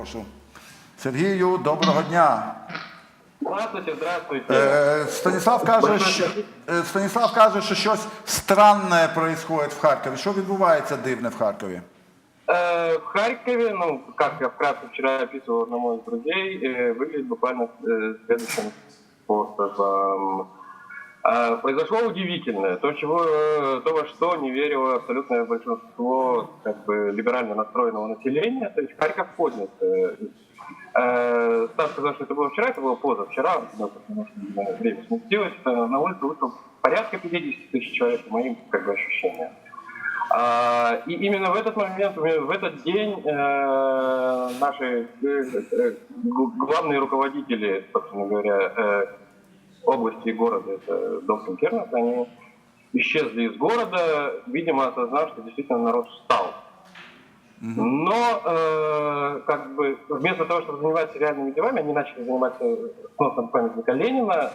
прошу. Сергію, доброго дня. Здравствуйте, здравствуйте. Е, Станіслав каже, що е, Станіслав каже, що щось странне происходит в Харкові. Що відбувається дивне в Харкові? Э, в Харькове, ну, как я вкратце вчера описывал одному из друзей, э, выглядит буквально э, следующим способом. А, Произошло удивительное, то, чего, э, то, во что не верило абсолютное большинство как бы, либерально настроенного населения, то есть Харьков поднят. Э, э, Стас сказал, что это было вчера, это было позавчера, потому что время сместилось, на улице вышло порядка 50 тысяч человек, по моим как бы, ощущениям. А, И именно в этот момент, в этот день наши главные руководители, собственно говоря, области и города, это Добкин Кернес, они исчезли из города, видимо, осознав, что действительно народ встал. Но э, как бы вместо того, чтобы заниматься реальными делами, они начали заниматься сносом памятника Ленина,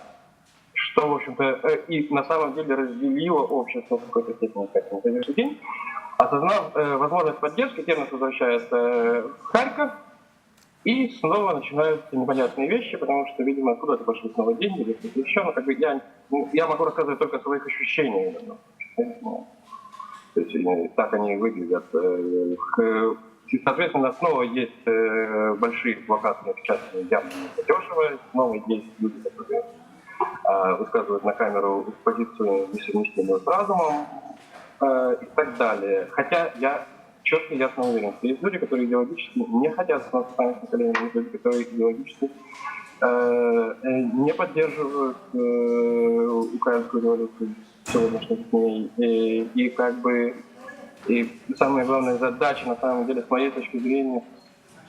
что, в общем-то, э, и на самом деле разделило общество в какой-то степени как на следующий день. Осознав э, возможность поддержки, Кернес возвращается э, в Харьков, и снова начинаются непонятные вещи, потому что, видимо, откуда-то пошли снова деньги или что-то еще. Но как бы я, ну, я могу рассказывать только о своих ощущениях. Ну, То есть э, так они выглядят. Э, к- и, Соответственно, снова есть э, большие плакаты, частные явно дешево. Снова есть люди, которые высказывают на камеру позицию несовместимую с разумом э, и так далее. Хотя я четко и ясно уверен, есть люди, которые идеологически не хотят становиться памятником Ленина, есть люди, которые идеологически э, э, не поддерживают э, украинскую революцию сегодняшних дней. И, и как бы и самая главная задача, на самом деле, с моей точки зрения,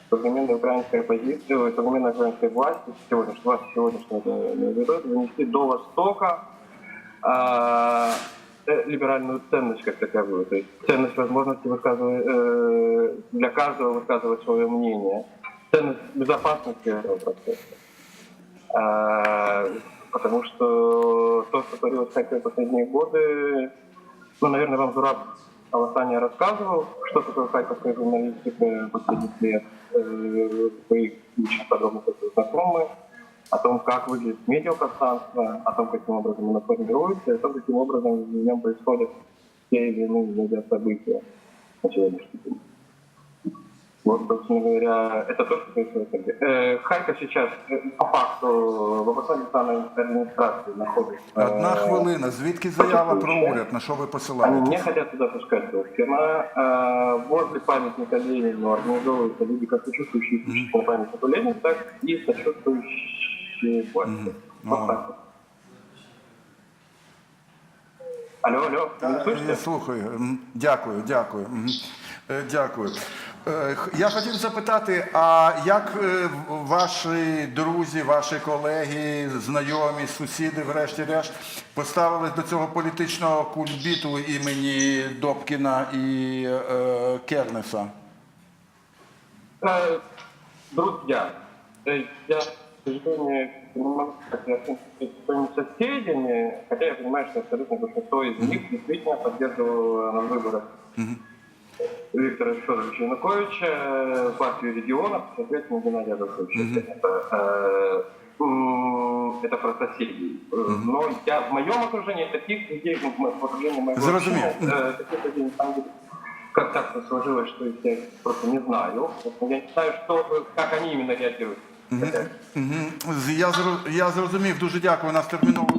современной украинской оппозиции, ой, современной украинской власти, сегодняшнего это занести до Востока э, либеральную ценность как таковую, то есть ценность возможности высказывать, э, для каждого высказывать свое мнение, ценность безопасности этого процесса. А, потому что то, что творилось в Харькове последние годы, ну, наверное, вам Зураб Аласания рассказывал, что такое харьковская журналистика последних лет. Э, Вы очень подробно с этим знакомы. О том, как выглядит медиапространство, о том, каким образом оно формируется, и о том, каким образом в нем происходят те или иные медиасобытия на сегодняшний день. Вот, собственно говоря, это то, что происходит. Э, Харьков сейчас, э, по факту, в областной державной администрации находится... Одна э, хвилина. Звідки заява про уряд? На що ви они посилаєте? не хотят туда пускать Добкина. А, Возле памятника Ленину организовываются люди, как сочувствующие исключительно памятнику Ленину, так и сочувствующие власти. Вот Ну. так вот. Алло, алло, вы меня Я слышите? слухаю. М, Дякую, дякую. Мгм. Е, Дякую. Е, х- Я хотів запитати, а як е, в- ваші друзі, ваші колеги, знайомі, сусіди, врешті-решт, поставились до цього політичного кульбіту імені Добкіна і е, Кернеса? Э, Друзья, э, я, к сожалению, могу сказать с своими соседями, хотя я понимаю, что абсолютно большинство из них действительно поддерживало на выборах Виктора Федоровича Януковича, партию регионов, соответственно, Геннадия Адольфовича. Это, э, это про соседей. Но я в моем окружении таких людей, ну, в окружении моего общения, э, таких людей на самом деле как так сложилось, что я их просто не знаю. Я не знаю, что, как они именно реагируют. Зро- я зрозумів, дуже дякую. У нас терміново